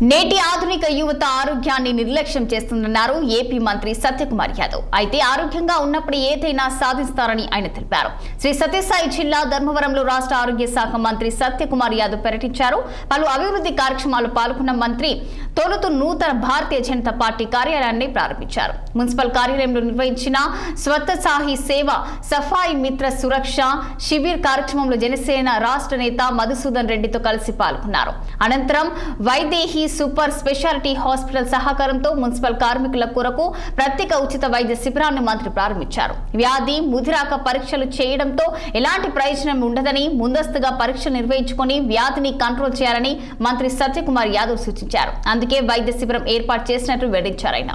నేటి ఆధునిక యువత ఆరోగ్యాన్ని నిర్లక్ష్యం చేస్తుందన్నారు ఏపీ మంత్రి సత్యకుమార్ యాదవ్. అయితే ఆరోగ్యంగా ఉన్నప్పుడు ఏదైనా సాధిస్తారని ఆయన తెలిపారు. శ్రీ సత్యసాయి జిల్లా ధర్మవరంలో రాష్ట్ర ఆరోగ్య శాఖ మంత్రి సత్యకుమార్ యాదవ్ పర్యటించారు పలు అభివృద్ధి కార్యక్రమాలు పాల్గొన్న మంత్రి తొలుత నూతన భారతీయ జనతా పార్టీ కార్యాలయాన్ని ప్రారంభించారు. మున్సిపల్ కార్యాలయంలో నిర్వహించిన స్వత్సాహి సేవ సఫాయి మిత్ర సురక్ష శిబిర్ కార్యక్రమంలో జనసేన రాష్ట్ర నేత మధుసూదన్ రెడ్డితో కలిసి పాల్గొన్నారు. అనంతరం వైదేహి సూపర్ స్పెషాలిటీ హాస్పిటల్ సహకారంతో మున్సిపల్ కార్మికుల కొరకు ప్రత్యేక ఉచిత వైద్య శిబిరాన్ని మంత్రి ప్రారంభించారు. వ్యాధి ముదిరాక పరీక్షలు చేయడంతో ఎలాంటి ప్రయోజనం ఉండదని ముందస్తుగా పరీక్షలు నిర్వహించుకొని వ్యాధిని కంట్రోల్ చేయాలని మంత్రి సత్యకుమార్ యాదవ్ సూచించారు. అందుకే వైద్య శిబిరం ఏర్పాటు చేసినట్లు వెల్లడించారు ఆయన.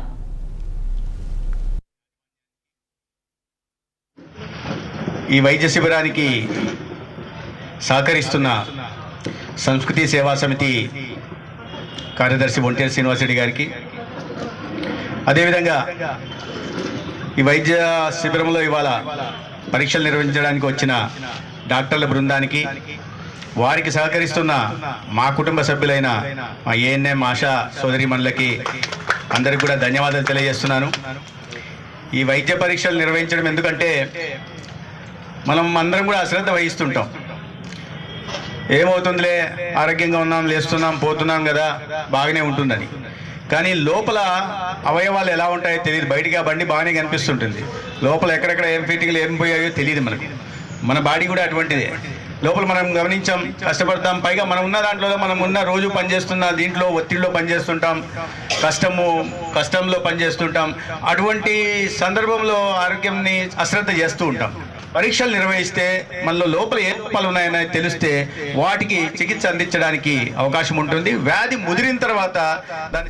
ఈ వైద్య శిబిరానికి సహకరిస్తున్న సంస్కృతి సేవా సమితి కార్యదర్శి ఒంటేరు శ్రీనివాసరెడ్డి గారికి. అదేవిధంగా ఈ వైద్య శిబిరంలో ఇవాళ పరీక్షలు నిర్వహించడానికి వచ్చిన డాక్టర్ల బృందానికి వారికి సహకరిస్తున్న మా కుటుంబ సభ్యులైన మా ఏఎన్ఎం ఆశా సోదరిమణులకి అందరికి కూడా ధన్యవాదాలు తెలియజేస్తున్నాను. ఈ వైద్య పరీక్షలు నిర్వహించడం ఎందుకంటే మనం అందరం కూడా అశ్రద్ధ వహిస్తుంటాం. ఏమవుతుందిలే? ఆరోగ్యంగా ఉన్నాం లేస్తున్నాం పోతున్నాం కదా బాగానే ఉంటుందని. కానీ లోపల అవయవాలు ఎలా ఉంటాయో తెలియదు బయటికి ఆ బండి బాగానే కనిపిస్తుంటుంది. లోపల ఎక్కడెక్కడ ఏం ఫిట్టింగ్లు ఏం పోయాయో తెలియదు మనకు. మన బాడీ కూడా అటువంటిదే. లోపల మనం గమనించాం కష్టపడతాం. పైగా మనం ఉన్న దాంట్లో మనం ఉన్న రోజు పనిచేస్తున్న దీంట్లో ఒత్తిడిలో పనిచేస్తుంటాం. కష్టము కష్టంలో పనిచేస్తుంటాం. అటువంటి సందర్భంలో ఆరోగ్యంని అశ్రద్ధ చేస్తూ ఉంటాం. పరీక్షలు నిర్వహిస్తే మనలో లోపల ఏ లోపాలు ఉన్నాయని తెలిస్తే వాటికి చికిత్స అందించడానికి అవకాశం ఉంటుంది. వ్యాధి ముదిరిన తర్వాత దాన్ని